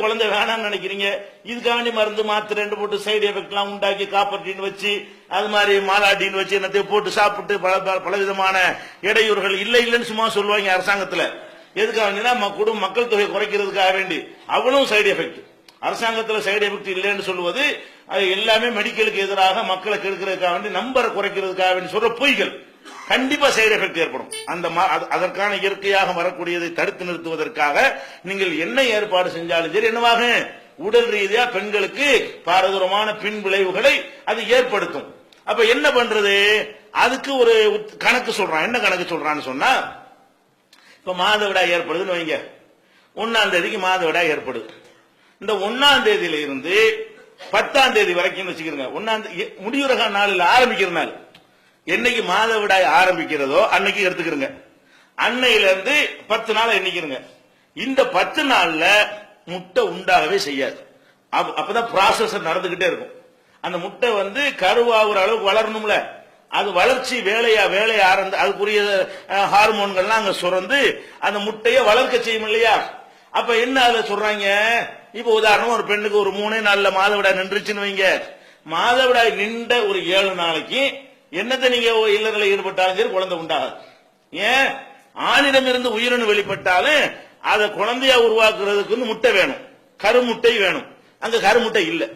குழந்தை வேணாம்னு நினைக்கிறீங்க இதுக்காண்டி மருந்து மாத்திரை ரெண்டு போட்டு சைடு எஃபெக்ட் எல்லாம் உண்டாக்கி காப்பர்டின்னு வச்சு அது மாதிரி மாலாட்டின்னு வச்சு என்னத்தையும் போட்டு சாப்பிட்டு பல பல- விதமான இடையூறுகள் இல்லை இல்லைன்னு சும்மா சொல்லுவாங்க அரசாங்கத்துல. எதுக்காக குடும்ப மக்கள் தொகை குறைக்கிறதுக்காக வேண்டி. அவனும் சைடு எஃபெக்ட் அரசாங்கத்துல சைடு எஃபெக்ட் இல்லைன்னு சொல்லுவது அது எல்லாமே மெடிக்கலுக்கு எதிராக மக்களை கெடுக்கிறதுக்காக வேண்டி நம்பரை குறைக்கிறதுக்காக வேண்டி சொல்ற பொய்கள். கண்டிப்பா சைடு எஃபெக்ட் ஏற்படும். அந்த அதற்கான இயற்கையாக வரக்கூடியதை தடுத்து நிறுத்துவதற்காக நீங்கள் என்ன ஏற்பாடு செஞ்சாலும் சரி என்னவாக? உடல் ரீதியா பெண்களுக்கு பாரதூரமான பின் விளைவுகளை அது ஏற்படுத்தும். அப்ப என்ன பண்றது? அதுக்கு ஒரு கணக்கு சொல்றான். என்ன கணக்கு சொல்றான்னு சொன்னா இப்ப மாதவிடா ஏற்படுதுன்னு வைங்க. ஒன்னாம் தேதிக்கு மாதவிடா ஏற்படுது. இந்த ஒன்னாம் தேதியில இருந்து பத்தாம் தேதி வரைக்கும் வச்சுக்கிறங்க ஒன்னாம் முடிவுரக நாளில் ஆரம்பிக்கிற நாள் என்னைக்கு மாதவிடாய் ஆரம்பிக்கிறதோ அன்னைக்கு எடுத்துக்கிறங்க. அன்னையில இருந்து பத்து நாள் எண்ணிக்கிறங்க. இந்த பத்து நாள்ல முட்டை உண்டாகவே செய்யாது. அப்பதான் ப்ராசஸ் நடந்துகிட்டே இருக்கும். அந்த முட்டை வந்து கருவாகிற அளவுக்கு வளரணும்ல. அது வளர்ச்சி வேலையா வேலையை ஆரம்பி அதுக்குரிய ஹார்மோன்கள்லாம் அங்க சுரந்து அந்த முட்டையை வளர்க்க செய்யும் இல்லையா? அப்ப என்ன அதுல சொல்றாங்க? இப்ப உதாரணம் ஒரு பெண்ணுக்கு ஒரு மூணே நாள்ல மாதவிடாய் நின்றுச்சுன்னு வைங்க. மாதவிடாய் நின்ற ஒரு ஏழு நாளைக்கு என்னத்தை நீங்க இல்லறல ஈடுபட்டாலும் சரி குழந்தை உண்டாகாது. ஏன்? ஆணிடம் இருந்து உயிரணு வெளிப்பட்டாலும் அதை குழந்தையா உருவாக்குறதுக்கு வந்து முட்டை வேணும். கருமுட்டை வேணும். அங்க கருமுட்டை இல்ல.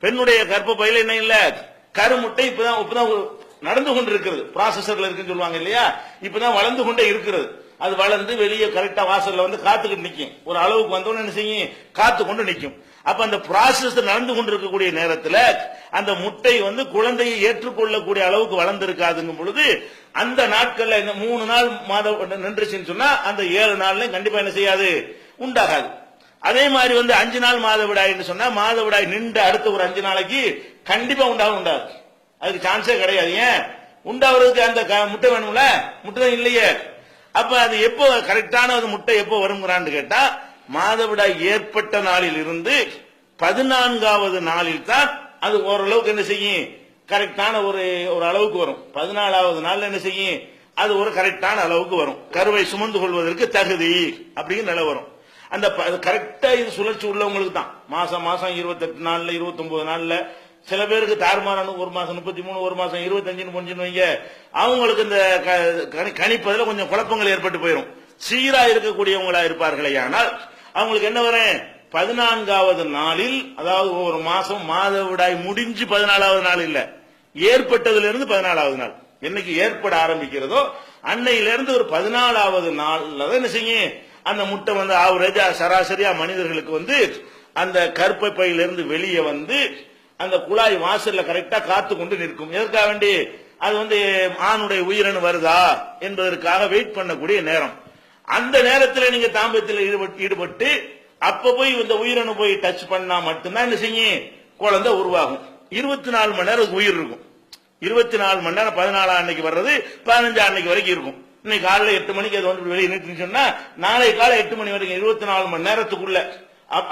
பெண்ணுடைய கர்ப்ப பயில என்ன இல்ல? கருமுட்டை இப்பதான் இப்பதான் நடந்து கொண்டு இருக்கிறது ப்ராசஸர்ல இருக்குன்னு சொல்லுவாங்க இல்லையா? இப்பதான் வளர்ந்து கொண்டே இருக்கிறது. அது வளர்ந்து வெளியே கரெக்டா வாசல்ல வந்து காத்துக்கிட்டு நிக்கும். ஒரு அளவுக்கு வந்தோன்னு என்ன செய்யும்? காத்து கொண்டு நிக்கும். அப்ப அந்த ப்ராசஸ் நடந்து கொண்டு இருக்கக்கூடிய அந்த முட்டை வந்து குழந்தையை ஏற்றுக்கொள்ளக்கூடிய அளவுக்கு வளர்ந்திருக்காதுங்கும் பொழுது அந்த நாட்கள்ல இந்த மூணு நாள் மாதம் நின்றுச்சுன்னு சொன்னா அந்த ஏழு நாள்ல கண்டிப்பா என்ன செய்யாது? உண்டாகாது. அதே மாதிரி வந்து அஞ்சு நாள் மாதவிடாய்னு சொன்னா மாதவிடாய் நின்று அடுத்த ஒரு அஞ்சு நாளைக்கு கண்டிப்பா உண்டாகும் உண்டாது அதுக்கு சான்ஸே கிடையாது. ஏன்? உண்டாகிறதுக்கு அந்த க- முட்டை வேணும்ல? முட்டை தான் இல்லையே. அப்ப அது எப்போ கரெக்டான ஒரு முட்டை எப்போ வருங்கிறான்னு கேட்டா மாதவிடாய் ஏற்பட்ட நாளில் இருந்து பதினான்காவது நாளில் தான் அது ஓரளவுக்கு என்ன செய்யும்? கரெக்டான ஒரு ஒரு அளவுக்கு வரும். பதினாலாவது நாள் என்ன செய்யும்? அது ஒரு கரெக்டான அளவுக்கு வரும். கருவை சுமந்து கொள்வதற்கு தகுதி அப்படின்னு நிலை வரும். அந்த கரெக்டா இது சுழற்சி உள்ளவங்களுக்கு தான். மாசம் மாசம் இருபத்தெட்டு நாள்ல இருபத்தொன்பது நாள்ல சில பேருக்கு தாறுமாறான ஒரு மாசம் முப்பத்தி மூணு ஒரு மாசம் இருபத்தஞ்சுன்னு கொஞ்சம் வைங்க. அவங்களுக்கு இந்த க- கணி- கொஞ்சம் குழப்பங்கள் ஏற்பட்டு போயிடும் சீரா இருக்கக்கூடியவங்களா இருப்பார்களே ஆனால் அவங்களுக்கு என்ன வரேன் பதினான்காவது நாளில் அதாவது ஒரு மாசம் மாதவிடாய் முடிஞ்சு பதினாலாவது நாள் இல்ல. ஏற்பட்டதுல இருந்து பதினாலாவது நாள். என்னைக்கு ஏற்பட ஆரம்பிக்கிறதோ அன்னையில இருந்து ஒரு பதினாலாவது நாள்ல தான் என்ன செய்யும்? அந்த முட்டை வந்து ஆவரேஜா சராசரியா மனிதர்களுக்கு வந்து அந்த கருப்பை பையிலிருந்து வெளியே வந்து அந்த குழாய் வாசல்ல கரெக்டா காத்து கொண்டு நிற்கும். எதற்காக வேண்டி? அது வந்து ஆணுடைய உயிரன் வருதா என்பதற்காக வெயிட் பண்ணக்கூடிய நேரம். அந்த நேரத்தில் நீங்க தாம்பத்தியத்தில் ஈடுபட்டு ஈடுபட்டு அப்ப போய் இந்த உயிரணு போய் டச் பண்ணா மட்டும்தான் என்ன செய்யும் குழந்தை உருவாகும். இருபத்தி நாலு மணி நேரம் உயிர் இருக்கும். இருபத்தி நாலு மணி நேரம் பதினாலாம் அன்னைக்கு வர்றது பதினஞ்சா அன்னைக்கு வரைக்கும் இருக்கும். இன்னைக்கு காலைல எட்டு மணிக்கு அது வந்து வெளியே நிறுத்துன்னு சொன்னா நாளை காலை எட்டு மணி வரைக்கும் இருபத்தி நாலு மணி நேரத்துக்குள்ள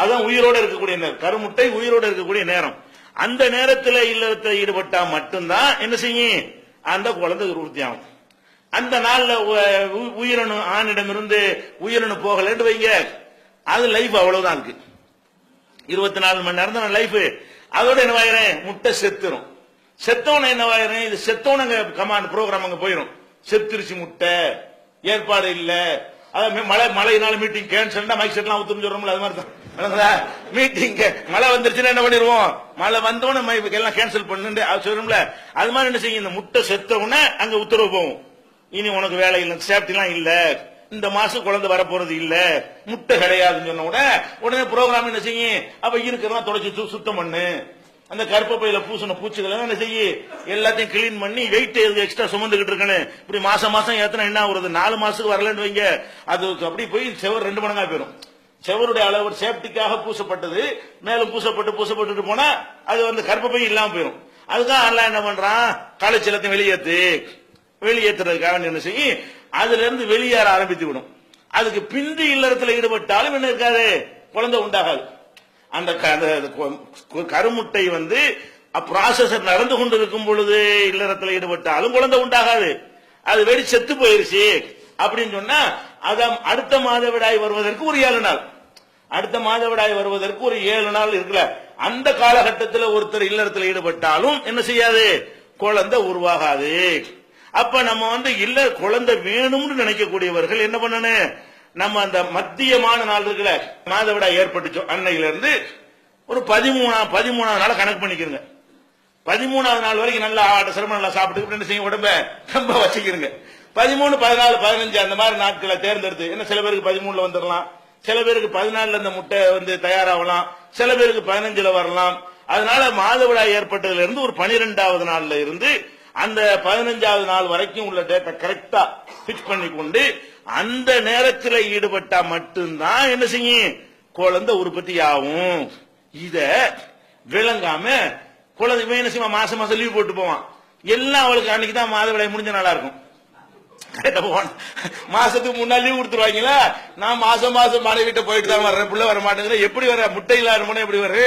அதான் உயிரோட இருக்கக்கூடிய நேரம். கருமுட்டை உயிரோட இருக்கக்கூடிய நேரம். அந்த நேரத்தில் இல்லத்தில் ஈடுபட்டா மட்டும்தான் என்ன செய்யும் அந்த குழந்தை உறுதி ஆகும். அந்த நாள்ல உ- உயிரணு ஆணிடமிருந்து உயிரணு போகலன்னு வைங்க. அது லைஃப் அவ்வளவுதான் இருக்கு. இருபத்தி நாலு மணி நேரம் தான் லைஃப் அதோட என்னவாயிரம் முட்டை செத்துரும். செத்தவன என்னவாயிரம் இது செத்தவனங்க கமாண்ட் ப்ரோக்ராம் அங்க போயிரும். செத்துருச்சு முட்டை. ஏற்பாடு இல்ல. அதான் மழை மழையினால மீட்டிங் கேன்சல் மைக் செட்லாம் ஊத்துன்னு சொல்றோம்ல அது மாதிரி தான் மீட்டிங் மழை வந்துருச்சுன்னா என்ன பண்ணிடுவோம் மழை வந்தோடனே மை- எல்லாம் கேன்சல் பண்ணுன்னு அது சொல்றோம்ல. அது மாதிரி என்ன செய்யும்? இந்த முட்டை செத்த அங்க உத்தரவு போகும். இனி உனக்கு வேலை இல்லை. சேஃப்டிலாம் இல்ல. இந்த மாசம் குழந்தை வரப்போறது இல்ல. முட்டை கிடையாதுன்னு சொன்ன உடனே உடனே ப்ரோக்ராம் என்ன செய்யும் அப்ப இருக்கிறதெல்லாம் தொடச்சி சுத்தம் பண்ணு. அந்த கருப்ப பையில பூசின பூச்சிகள் என்ன செய்யு? எல்லாத்தையும் கிளீன் பண்ணி வெயிட் எக்ஸ்ட்ரா சுமந்துகிட்டு இருக்கணும் இப்படி மாசம் மாசம் ஏத்தனா என்ன ஆகுறது? நாலு மாசத்துக்கு வரலன்னு வைங்க. அது அப்படி போய் செவர் ரெண்டு மடங்கா போயிடும் செவருடைய அளவு சேஃப்டிக்காக பூசப்பட்டது. மேலும் பூசப்பட்டு பூசப்பட்டுட்டு போனா அது வந்து கர்ப்பப்பை இல்லாம போயிடும் அதுதான் எல்லாம் என்ன பண்றான்? காலைச்சலத்தையும் வெளியேத்து. வெளியேற்றுறதுக்காக என்ன செய்யும் அதுல இருந்து வெளியேற ஆரம்பித்து விடும் அதுக்கு பிந்தி இல்லறத்துல ஈடுபட்டாலும் என்ன இருக்காது? குழந்தை உண்டாகாது. அந்த க- அந்த கருமுட்டை வந்து ப்ராசஸர் நடந்து கொண்டு இருக்கும் பொழுது இல்லறத்துல ஈடுபட்டாலும் குழந்தை உண்டாகாது. அது வெடி செத்து போயிருச்சு அப்படின்னு சொன்னா அதான் அடுத்த மாதவிடாய் வருவதற்கு ஒரு ஏழு நாள். அடுத்த மாதவிடாய் வருவதற்கு ஒரு ஏழு நாள் இருக்குல்ல. அந்த காலகட்டத்தில் ஒருத்தர் இல்லறத்தில் ஈடுபட்டாலும் என்ன செய்யாது? குழந்தை உருவாகாது. அப்ப நம்ம வந்து இல்ல குழந்தை வேணும்னு நினைக்கக்கூடியவர்கள் என்ன பண்ணணும் நம்ம அந்த மத்தியமான நாள் இருக்குல்ல மாதவிடா ஏற்பட்டுச்சோம் அன்னையில இருந்து ஒரு பதிமூணா பதிமூணாவது நாள் கணக்கு பண்ணிக்கிறங்க பதிமூணாவது நாள் வரைக்கும் நல்லா ஆட்ட சிரமம் நல்லா சாப்பிட்டு என்ன செய்யும் உடம்ப ரொம்ப வச்சுக்கிறங்க பதிமூணு பதினாலு பதினஞ்சு அந்த மாதிரி நாட்களை தேர்ந்தெடுத்து என்ன சில பேருக்கு பதிமூணுல வந்துடலாம் சில பேருக்கு பதினாலுல இந்த முட்டை வந்து தயாராகலாம் சில பேருக்கு பதினஞ்சுல வரலாம். அதனால மாதவிடா ஏற்பட்டதுல இருந்து ஒரு பனிரெண்டாவது நாள்ல இருந்து அந்த பதினஞ்சாவது நாள் வரைக்கும் உள்ள டேட்டா கரெக்டா பிக்ஸ் பண்ணி கொண்டு அந்த நேரத்தில் ஈடுபட்டா மட்டும்தான் என்ன செய்யும்? குழந்தை உற்பத்தி ஆகும் இத விளங்காம குழந்தை என்ன செய்வான்? மாசம் மாசம் லீவ் போட்டு போவான். எல்லாம் அவளுக்கு அன்னைக்கு தான் மாதவிடாய் முடிஞ்ச நாளா இருக்கும். மாசத்துக்கு முன்னாடி லீவ் கொடுத்துருவாங்களா? நான் மாசம் மாசம் மனைவி வீட்டை போயிட்டு தான் வர்றேன். பிள்ளை வர மாட்டேங்கிறேன் எப்படி வர முட்டை இல்லாத எப்படி வரு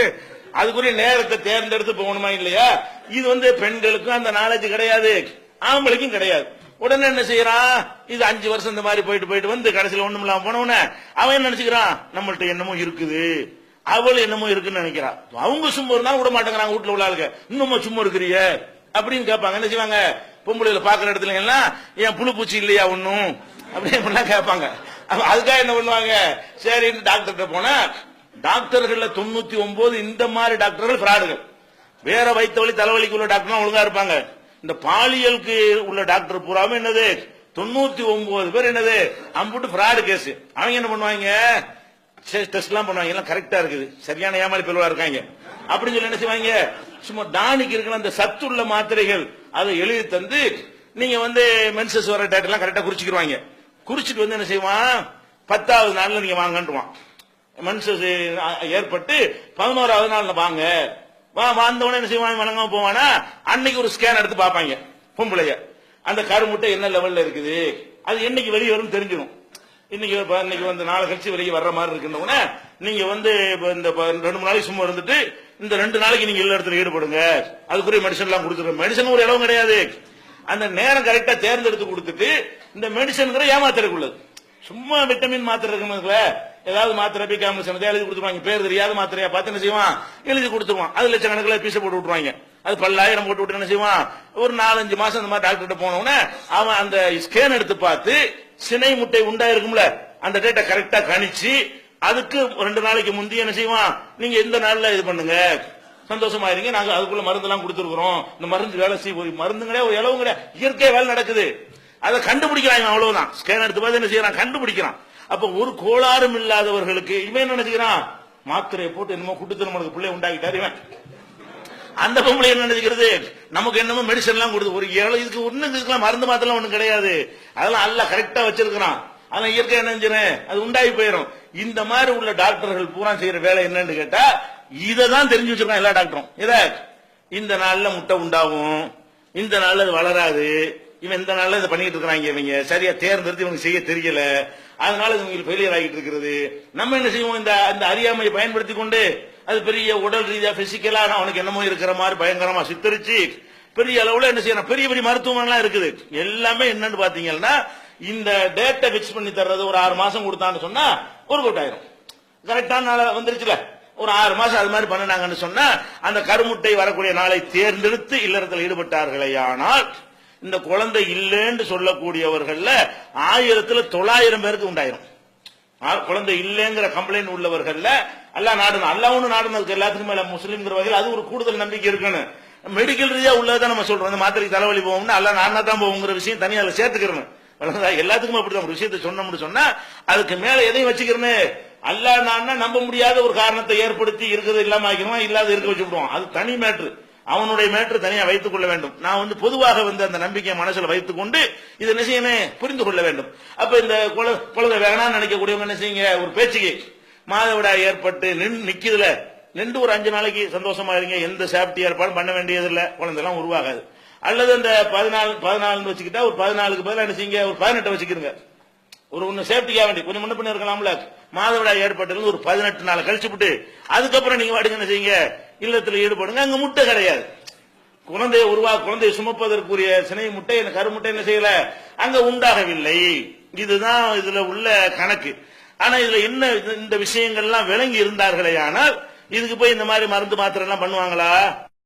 அதுக்குரிய நேரத்தை தேர்ந்தெடுத்து போகணுமா இல்லையா? இது வந்து பெண்களுக்கும் அந்த நாலேஜ் கிடையாது. ஆம்பளைக்கும் கிடையாது. உடனே என்ன செய்யறான்? இது அஞ்சு வருஷம் இந்த மாதிரி போயிட்டு போயிட்டு வந்து கடைசியில் ஒண்ணும் இல்லாம போனவன அவன் என்ன நினைச்சுக்கிறான்? நம்மள்ட்ட என்னமோ இருக்குது. அவள் என்னமோ இருக்குன்னு நினைக்கிறான். அவங்க சும்மா இருந்தா விட மாட்டேங்கிறாங்க வீட்டுல உள்ள ஆளுங்க. இன்னமும் சும்மா இருக்கிறிய. அப்படின்னு கேட்பாங்க. என்ன செய்வாங்க? பொம்பளைல பாக்குற இடத்துல எல்லாம் ஏன் புழு பூச்சி இல்லையா ஒன்னும் அப்படின்னு கேட்பாங்க. அதுக்காக என்ன பண்ணுவாங்க? சரி டாக்டர்கிட்ட போனா டாக்டர்கள்ல தொண்ணூத்தி ஒன்பது இந்த மாதிரி டாக்டர்கள் பிராடுகள் வேற வைத்த வழி தலைவலிக்கு உள்ள டாக்டர் ஒழுங்கா இருப்பாங்க. இந்த பாலியலுக்கு உள்ள டாக்டர் பூராம என்னது? தொண்ணூத்தி ஒன்பது பேர் என்னது? அம்புட்டு ஃப்ராடு கேஸ். அவங்க என்ன பண்ணுவாங்க? டெஸ்ட் எல்லாம் பண்ணுவாங்க. எல்லாம் கரெக்டா இருக்குது. சரியான ஏமாளி பிள்ளைவா இருக்காங்க. அப்படின்னு சொல்லி என்ன செய்வாங்க? சும்மா டானிக்கு இருக்கிற அந்த சத்துள்ள மாத்திரைகள் அதை எழுதி தந்து நீங்க வந்து மென்சஸ் வர டேட் எல்லாம் கரெக்டா குறிச்சுக்கிடுவாங்க குறிச்சிட்டு வந்து என்ன செய்வான்? பத்தாவது நாள்ல நீங்க வாங்கன்றுவான். மனுஷஸ் ஏற்பட்டு பதினோராவது நாள் வாங்க. வா வந்தவன என்ன செய்வான் வணங்காம போவானா? அன்னைக்கு ஒரு ஸ்கேன் எடுத்து பார்ப்பாங்க பொம்பளைய. அந்த கருமுட்டை என்ன லெவல்ல இருக்குது? அது என்னைக்கு வெளியே வரும் தெரிஞ்சிடும். இன்னைக்கு இன்னைக்கு வந்து நாளை கழிச்சு வெளியே வர்ற மாதிரி இருக்குன்னு நீங்க வந்து இப்ப இந்த ரெண்டு மூணு நாளைக்கு சும்மா இருந்துட்டு இந்த ரெண்டு நாளைக்கு நீங்க எல்லா இடத்துல ஈடுபடுங்க. அதுக்குரிய மெடிசன் எல்லாம் கொடுத்துருங்க மெடிசன் ஒரு இடம் கிடையாது. அந்த நேரம் கரெக்டா தேர்ந்தெடுத்து கொடுத்துட்டு இந்த மெடிசனுங்கிற ஏமாத்திரக்குள்ளது. சும்மா விட்டமின் மாத்திரை இருக்குதுல ஏதாவது மாத்திரை பி காமிஷன் எழுதி கொடுத்துருவாங்க. பேர் தெரியாத மாத்திரையா பார்த்து என்ன செய்வான்? எழுதி கொடுத்துருவான். அது லட்சக்கணக்கில் பீஸை போட்டு விட்டுருவாங்க. அது பல்லாயிரம் போட்டு விட்டு என்ன செய்வான்? ஒரு நாலஞ்சு மாசம் இந்த மாதிரி டாக்டர்கிட்ட போனவன அவன் அந்த ஸ்கேன் எடுத்து பார்த்து சினை முட்டை உண்டா இருக்கும்ல அந்த டேட்டா கரெக்டா கணிச்சு அதுக்கு ரெண்டு நாளைக்கு முந்தி என்ன செய்வான்? நீங்க எந்த நாள்ல இது பண்ணுங்க. சந்தோஷமா இருங்க. நாங்க அதுக்குள்ள மருந்து எல்லாம் கொடுத்துருக்கோம் இந்த மருந்து வேலை செய்ய மருந்து கிடையாது ஒரு இளவும் கிடையாது. இயற்கை வேலை நடக்குது. அதை கண்டுபிடிக்கிறாங்க அவ்வளவுதான். ஸ்கேன் எடுத்து பார்த்து என்ன செய்யறான்? கண்டுபிடிக்கிறான். அப்ப ஒரு கோளாறும் இல்லாதவர்களுக்கு இவன் நினைச்சுக்கிறான்? மாத்திரையை போட்டு என்னமோ குடுத்து நம்மளுக்கு பிள்ளை உண்டாக்கிட்டாரு இவன். அந்த பொம்பளை என்ன நினைக்கிறது நமக்கு என்னமோ மெடிசன் எல்லாம் கொடுத்து ஒரு ஏழு இதுக்கு ஒண்ணு இதுக்கெல்லாம் மருந்து மாத்திரம் ஒண்ணும் கிடையாது. அதெல்லாம் நல்லா கரெக்டா வச்சிருக்கிறான். அதெல்லாம் இயற்கை என்ன அது உண்டாகி போயிடும் இந்த மாதிரி உள்ள டாக்டர்கள் பூரா செய்யற வேலை என்னன்னு கேட்டா இதை தான் தெரிஞ்சு வச்சிருக்கான் எல்லா டாக்டரும். இத இந்த நாள்ல முட்டை உண்டாகும். இந்த நாள்ல அது வளராது. இவன் இந்த நாள்ல இதை பண்ணிட்டு இருக்கிறாங்க இவங்க. சரியா தேர்ந்தெடுத்து இவங்க செய்ய தெரியல. அதனால இவங்களுக்கு ஃபெயிலியர் ஆகிட்டு இருக்கிறது நம்ம என்ன செய்வோம்? இந்த இந்த அறியாமையை பயன்படுத்தி கொண்டு அது பெரிய உடல் ரீதியா பிசிக்கலா அவனுக்கு என்னமோ இருக்கிற மாதிரி பயங்கரமா சித்தரிச்சு பெரிய அளவுல என்ன செய்யணும்? பெரிய பெரிய மருத்துவமனை இருக்குது. எல்லாமே என்னன்னு பாத்தீங்கன்னா இந்த டேட்டை பிக்ஸ் பண்ணி தர்றது ஒரு ஆறு மாசம் கொடுத்தான்னு சொன்னா ஒரு கூட்டாயிரும் கரெக்டான நாள வந்துருச்சுல? ஒரு ஆறு மாசம் அது மாதிரி பண்ணினாங்கன்னு சொன்னா அந்த கருமுட்டை வரக்கூடிய நாளை தேர்ந்தெடுத்து இல்லறத்தில் ஈடுபட்டார்களே ஆனால் இந்த குழந்தை இல்லைன்னு சொல்லக்கூடியவர்கள்ல ஆயிரத்துல தொள்ளாயிரம் பேருக்கு உண்டாயிரும். குழந்தை இல்லைங்கிற கம்ப்ளைண்ட் உள்ளவர்கள்ல அல்லா நாடுனா அல்லா ஒன்று நாடுனதுக்கு எல்லாத்துக்கும் மேல முஸ்லீம்ங்கிற வகையில் அது ஒரு கூடுதல் நம்பிக்கை இருக்குன்னு. மெடிக்கல் ரீதியா உள்ளதான் நம்ம சொல்றோம் இந்த மாத்திரைக்கு தலைவலி போகும்னா அல்ல நானா தான் போகுங்கிற விஷயம் தனியாக அதுல சேர்த்துக்கிறேன் எல்லாத்துக்கும் அப்படிதான் ஒரு விஷயத்தை சொன்னோம்னு சொன்னா அதுக்கு மேல எதையும் வச்சுக்கிறனே. அல்லா நான் நம்ப முடியாத ஒரு காரணத்தை ஏற்படுத்தி இருக்கிறது இல்லாம ஆக்கிடுவான் இல்லாத இருக்க வச்சு விடுவோம் அது தனி மேட்ரு அவனுடைய மேற்று தனியா வைத்துக் கொள்ள வேண்டும். நான் வந்து பொதுவாக வந்து அந்த நம்பிக்கையை மனசுல வைத்துக் கொண்டு இதை நிச்சயமே புரிந்து கொள்ள வேண்டும். அப்ப இந்த குழ- குழந்தை வேணாம்னு நினைக்கக்கூடியவங்க என்ன செய்யுங்க? ஒரு பேச்சுக்கு. மாதவிடாய் ஏற்பட்டு நின்று நிக்குதுல. நின்று ஒரு அஞ்சு நாளைக்கு சந்தோஷமா இருங்க. எந்த சேஃப்டி ஏற்பாடும் பண்ண வேண்டியதில்லை. குழந்தைலாம் உருவாகாது. அல்லது இந்த பதினாலு பதினாலுன்னு வச்சுக்கிட்டா ஒரு பதினாலுக்கு பதிலாக என்ன செய்யுங்க? ஒரு பதினெட்டை வச்சுக்கிறங்க ஒரு ஒன்று சேஃப்டிக்காக வேண்டி. கொஞ்சம் முன்ன பண்ணி இருக்கலாம்ல. மாதவிடாய் ஏற்பட்டது ஒரு பதினெட்டு நாள் கழிச்சு விட்டு அதுக்கப்புறம் நீங்க வாடுங்க என்ன செய்யுங்க? இல்லத்தில் ஈடுபடுங்க. அங்க முட்டை கிடையாது. குழந்தையை உருவா குழந்தையை சுமப்பதற்குரிய சினை முட்டை இந்த கருமுட்டை என்ன செய்யல? அங்க உண்டாகவில்லை. இதுதான் இதுல உள்ள கணக்கு. ஆனா இதுல என்ன இந்த விஷயங்கள்லாம் விளங்கி இருந்தார்களே ஆனால் இதுக்கு போய் இந்த மாதிரி மருந்து மாத்திரை எல்லாம் பண்ணுவாங்களா?